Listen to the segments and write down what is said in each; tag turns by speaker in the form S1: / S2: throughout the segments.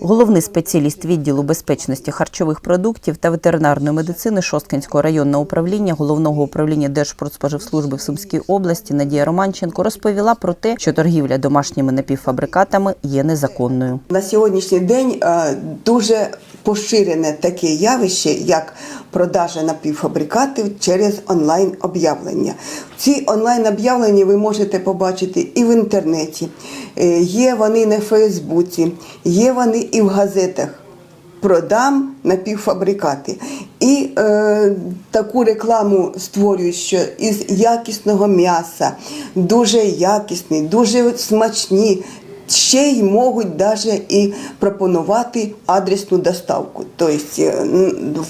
S1: Головний спеціаліст відділу безпечності харчових продуктів та ветеринарної медицини Шосткинського районного управління головного управління Держпродспоживслужби в Сумській області Надія Романченко розповіла про те, що торгівля домашніми напівфабрикатами є незаконною.
S2: На сьогоднішній день е, дуже поширене таке явище, як продажа напівфабрикатів через онлайн-об'явлення. Ці онлайн-об'явлення ви можете побачити і в інтернеті, е, є вони на Фейсбуці, є вони і в газетах. Продам напівфабрикати. І е, таку рекламу створюють, що із якісного м'яса, дуже якісні, дуже смачні. Ще й можуть навіть і пропонувати адресну доставку. Тобто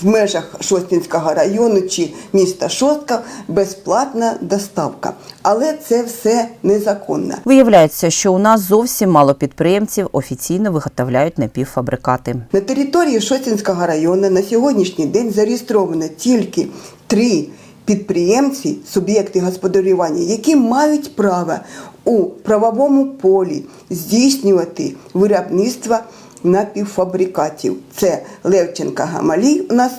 S2: в межах Шостинського району чи міста Шостка безплатна доставка. Але це все незаконно.
S1: Виявляється, що у нас зовсім мало підприємців офіційно виготовляють напівфабрикати.
S2: На території Шостинського району на сьогоднішній день зареєстровано тільки три підприємці, суб'єкти господарювання, які мають право у правовому полі здійснювати виробництво напівфабрикатів. Це Левченка Гамалій у нас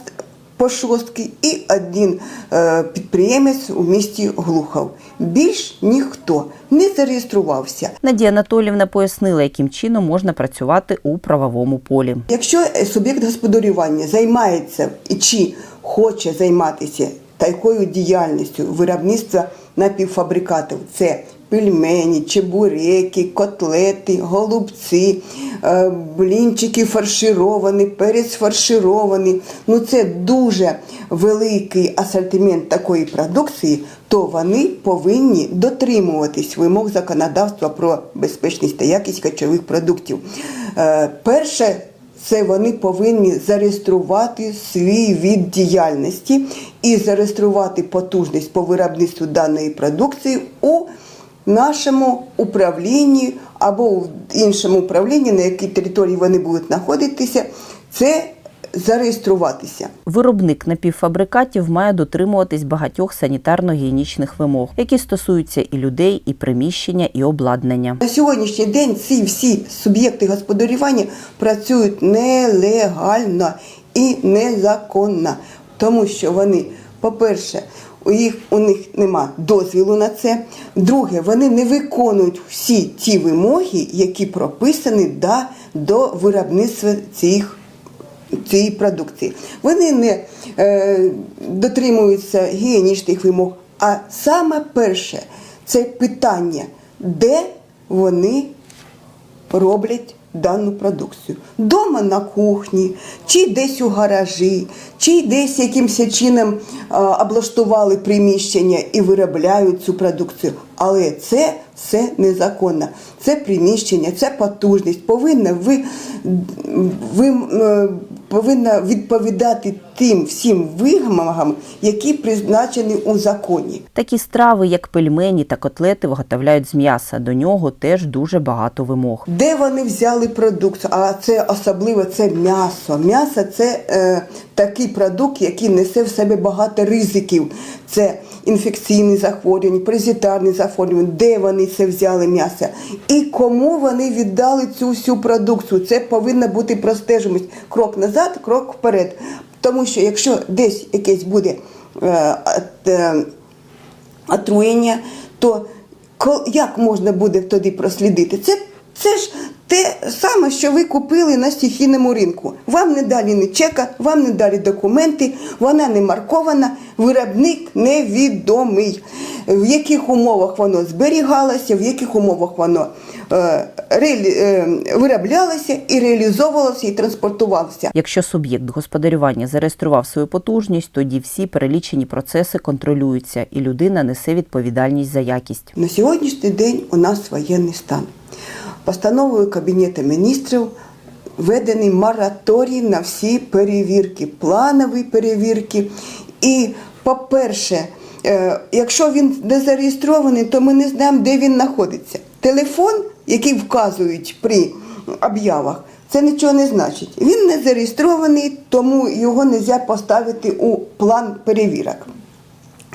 S2: по шостки і один е, підприємець у місті Глухов. Більш ніхто не зареєструвався.
S1: Надія Анатолівна пояснила, яким чином можна працювати у правовому полі.
S2: Якщо е, суб'єкт господарювання займається чи хоче займатися такою діяльністю виробництва напівфабрикатів, це пельмені, чебуреки, котлети, голубці, е, блінчики фаршировані, перець фарширований. Ну це дуже великий асортимент такої продукції, то вони повинні дотримуватись вимог законодавства про безпечність та якість харчових продуктів. Е, Перше це вони повинні зареєструвати свій від діяльності і зареєструвати потужність по виробництву даної продукції у нашому управлінні або в іншому управлінні, на якій території вони будуть знаходитися, це зареєструватися.
S1: Виробник напівфабрикатів має дотримуватись багатьох санітарно-гігієнічних вимог, які стосуються і людей, і приміщення, і обладнання.
S2: На сьогоднішній день ці всі суб'єкти господарювання працюють нелегально і незаконно, тому що вони, по-перше, у їх у них нема дозвілу на це. Друге, вони не виконують всі ті вимоги, які прописані да, до виробництва цих цієї продукції. Вони не е, дотримуються гігієнічних вимог. А саме перше це питання, де вони роблять дану продукцію. Дома на кухні, чи десь у гаражі, чи десь якимось чином е, облаштували приміщення і виробляють цю продукцію. Але це все незаконно. Це приміщення, це потужність повинна ви, ви е, повинна відповідати тим всім вимогам, які призначені у законі.
S1: Такі страви, як пельмені та котлети, виготовляють з м'яса. До нього теж дуже багато вимог.
S2: Де вони взяли продукцію? А це особливо це м'ясо. М'ясо це е, такий продукт, який несе в себе багато ризиків. Це інфекційні захворювання, паразитарні захворювання, де вони це взяли м'ясо і кому вони віддали цю всю продукцію. Це повинна бути простежимость. Крок назад, крок вперед. Тому що якщо десь якесь буде е, е, отруєння, то як можна буде тоді прослідити? Це, це ж те саме, що ви купили на стихійному ринку. Вам не дали ні чека, вам не дали документи, вона не маркована, виробник невідомий. В яких умовах воно зберігалося, в яких умовах воно е, е, вироблялося і реалізовувалося і транспортувалося.
S1: Якщо суб'єкт господарювання зареєстрував свою потужність, тоді всі перелічені процеси контролюються, і людина несе відповідальність за якість.
S2: На сьогоднішній день у нас воєнний стан. Постановою Кабінету міністрів введений мораторій на всі перевірки, планові перевірки. І, по-перше, е, якщо він не зареєстрований, то ми не знаємо, де він знаходиться. Телефон, який вказують при об'явах, це нічого не значить. Він не зареєстрований, тому його не можна поставити у план перевірок.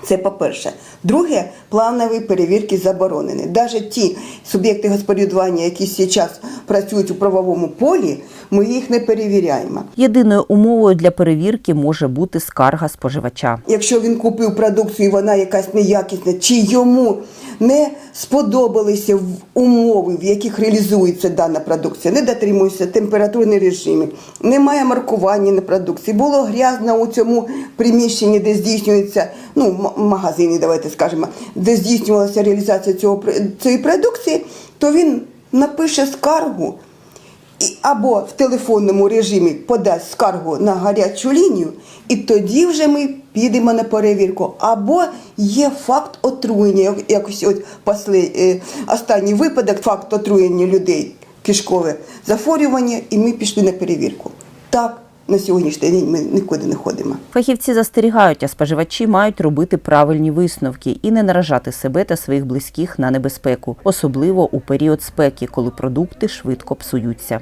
S2: Це по-перше. Друге, планові перевірки заборонені. Навіть ті суб'єкти господарювання, які зараз працюють у правовому полі, ми їх не перевіряємо.
S1: Єдиною умовою для перевірки може бути скарга споживача.
S2: Якщо він купив продукцію, і вона якась неякісна, чи йому не сподобалися умови, в яких реалізується дана продукція, не дотримуються температурні режими, немає маркування на продукції, було грязно у цьому приміщенні, де здійснюється ну, магазині, давайте скажемо, де здійснювалася реалізація цього цієї продукції, то він напише скаргу або в телефонному режимі подасть скаргу на гарячу лінію, і тоді вже ми підемо на перевірку. Або є факт отруєння, як- якось от пасли, е, останній випадок, факт отруєння людей, кишкове захворювання, і ми пішли на перевірку. Так, на сьогоднішній день ми нікуди не ходимо.
S1: Фахівці застерігають, а споживачі мають робити правильні висновки і не наражати себе та своїх близьких на небезпеку, особливо у період спеки, коли продукти швидко псуються.